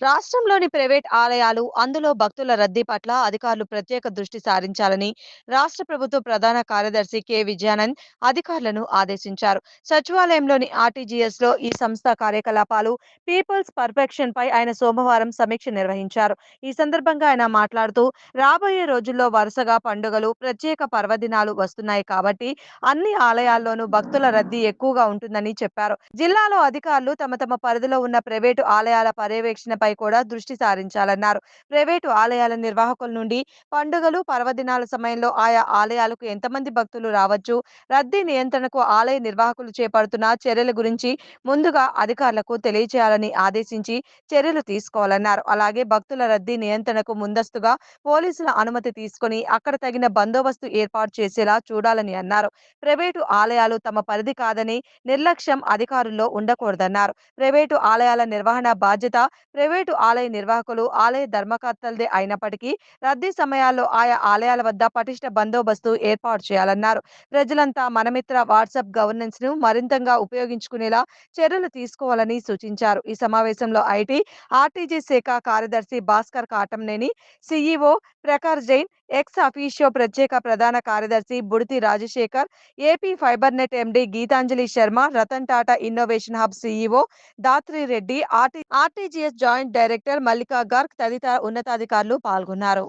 రాష్ట్రంలోని ప్రైవేట్ ఆలయాలు అందులో భక్తుల రద్దీ పట్ల అధికారులు ప్రత్యేక దృష్టి సారించాలని రాష్ట్ర ప్రభుత్వ ప్రధాన కార్యదర్శి కె. విజయానంద్ అధికారులను ఆదేశించారు. సచివాలయంలోని ఆర్టీజీఎస్లో ఈ సంస్థ కార్యకలాపాలు పీపుల్స్ పర్ఫెక్షన్ పై ఆయన సోమవారం సమీక్ష నిర్వహించారు. ఈ సందర్భంగా ఆయన మాట్లాడుతూ రాబోయే రోజుల్లో వరుసగా పండుగలు ప్రత్యేక పర్వదినాలు వస్తున్నాయి కాబట్టి అన్ని ఆలయాల్లోనూ భక్తుల రద్దీ ఎక్కువగా ఉంటుందని చెప్పారు. జిల్లాలో అధికారులు తమ తమ పరిధిలో ఉన్న ప్రైవేటు ఆలయాల పర్యవేక్షణపై కూడా దృష్టి సారించాలన్నారు. ప్రైవేటు ఆలయాల నిర్వాహకుల నుండి పండుగలు పర్వదినాల సమయంలో ఆయా ఆలయాలకు ఎంతమంది భక్తులు రావచ్చు రద్దీ నియంత్రణకు ఆలయ నిర్వాహకులు చేపడుతున్న చర్యల గురించి ముందుగా అధికారులకు తెలియజేయాలని ఆదేశించి చర్యలు తీసుకోవాలన్నారు. అలాగే భక్తుల రద్దీ నియంత్రణకు ముందస్తుగా పోలీసుల అనుమతి తీసుకొని అక్కడ తగిన బందోబస్తు ఏర్పాటు చేసేలా చూడాలని అన్నారు. ప్రైవేటు ఆలయాలు తమ పరిధి కాదని నిర్లక్ష్యం అధికారుల్లో ఉండకూడదన్నారు. ప్రైవేటు ఆలయాల నిర్వహణ బాధ్యత ప్రైవేటు ఆలయ నిర్వాహకులు ఆలయ ధర్మకర్తలదే అయినప్పటికీ రద్దీ సమయాల్లో ఆయా ఆలయాల వద్ద పటిష్ట బందోబస్తు ఏర్పాటు చేయాలన్నారు. ప్రజలంతా మనమిత్ర వాట్సాప్ గవర్నెన్స్ను మరింతగా ఉపయోగించుకునేలా చర్యలు తీసుకోవాలని సూచించారు. ఈ సమావేశంలో ఐటీ ఆర్టీజీ శాఖ కార్యదర్శి Bhaskar Katamneni CEO Prakash Jain ex officio ప్రత్యేక ప్రధాన కార్యదర్శి Buditi Rajasekhar AP fiber net MD Geethanjali Sharma Ratan Tata innovation hub CEO Dhatri Reddy RTGS joint director Mallika Garg తదితర ఉన్నతాధికారులు పాల్గొన్నారు.